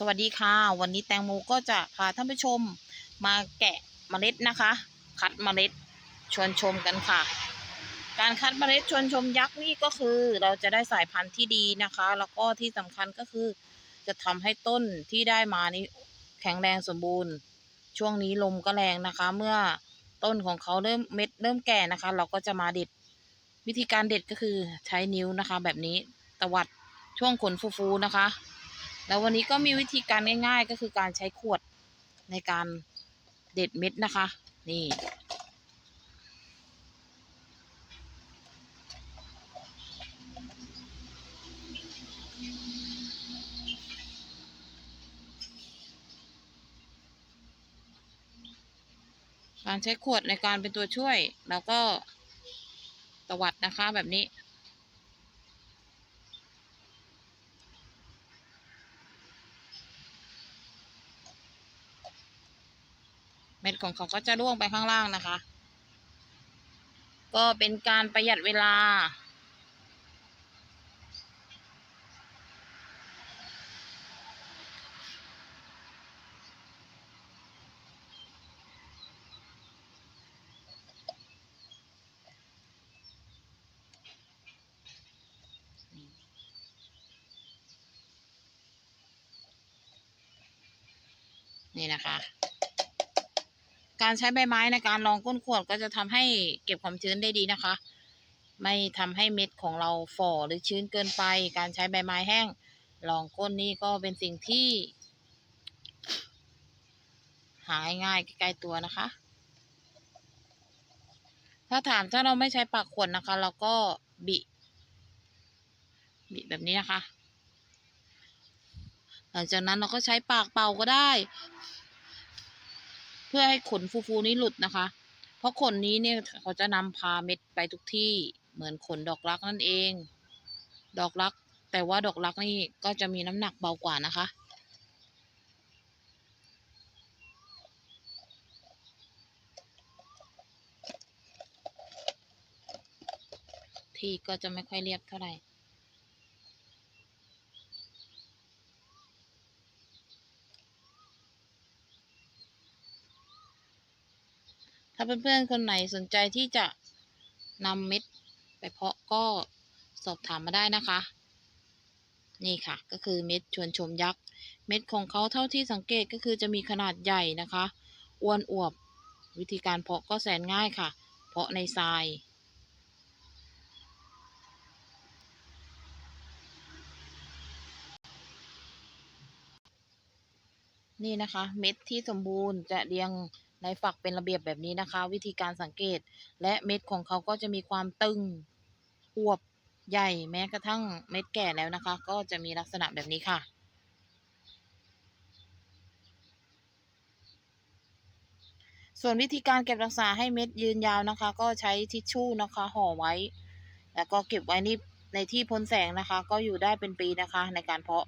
สวัสดีค่ะ วันนี้แตงโมก็จะพาท่านผู้ชมมาแกะเมล็ดนะคะ คัดเมล็ดชวนชมกันค่ะ การคัดเมล็ดชวนชมยักษ์นี่ก็คือ เราจะได้สายพันธุ์ที่ดีนะคะ แล้วก็ที่สำคัญก็คือ จะทำให้ต้นที่ได้มานี้แข็งแรงสมบูรณ์ ช่วงนี้ลมก็แรงนะคะ เมื่อต้นของเขาเริ่มเม็ดเริ่มแก่นะคะ เราก็จะมาเด็ดวิธีการเด็ดก็คือใช้นิ้วนะคะ แบบนี้ตวัดช่วงขนฟูๆนะคะ แล้ววันนี้ก็มีวิธีการง่าย ๆ ก็คือการใช้ขวดในการเด็ดเม็ดนะคะ นี่ การใช้ขวดในการเป็นตัวช่วย แล้วก็ตวัดนะคะแบบนี้ เม็ดของเขาก็จะร่วงไปข้างล่างนะคะ ก็เป็นการประหยัดเวลา นี่นะคะ การใช้ใบไม้ในการรองก้นขวดก็จะทำให้เก็บความชื้นได้ดีนะคะ ไม่ทำให้เม็ดของเราฝ่อหรือชื้นเกินไป การใช้ใบไม้แห้งรองก้นนี่ก็เป็นสิ่งที่ หายง่ายใกล้ตัวนะคะ ถ้าถามถ้าเราไม่ใช้ปากขวดนะคะ เราก็บิบิแบบนี้นะคะ หลังจากนั้นเราก็ใช้ปากเป่าก็ได้ เพื่อให้ขนฟูๆนี้หลุดนะคะ เพราะขนนี้เนี่ยเขาจะนำพาเม็ดไปทุกที่เหมือนขนดอกรักนั่นเอง ดอกรัก แต่ว่าดอกรักนี่ก็จะมีน้ำหนักเบากว่านะคะที่ก็จะไม่ค่อยเรียบเท่าไหร่ ถ้าเพื่อนๆคนไหนสนใจที่จะนำเม็ดไปเพาะก็สอบถามมาได้นะคะ นี่ค่ะ ก็คือเม็ดชวนชมยักษ์ เม็ดของเขาเท่าที่สังเกตก็คือจะมีขนาดใหญ่นะคะอ้วนอวบ วิธีการเพาะก็แสนง่ายค่ะ เพาะในทรายนี่นะคะ เม็ดที่สมบูรณ์จะเรียง ในฝักเป็นระเบียบแบบนี้นะคะ วิธีการสังเกต และเม็ดของเขาก็จะมีความตึงอวบใหญ่แม้กระทั่งเม็ดแก่แล้วนะคะ ก็จะมีลักษณะแบบนี้ค่ะส่วนวิธีการเก็บรักษาให้เม็ดยืนยาวนะคะ ก็ใช้ทิชชู่นะคะห่อไว้ แล้วก็เก็บไว้นี่ในที่พ้นแสงนะคะ ก็อยู่ได้เป็นปีนะคะในการเพาะ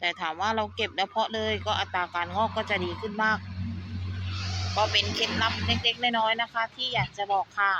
แต่ถามว่าเราเก็บแล้วเพาะเลยก็อัตราการงอกก็จะดีขึ้นมาก ก็เป็นเคล็ดลับเล็กๆน้อยๆนะคะ ที่อยากจะบอกค่ะ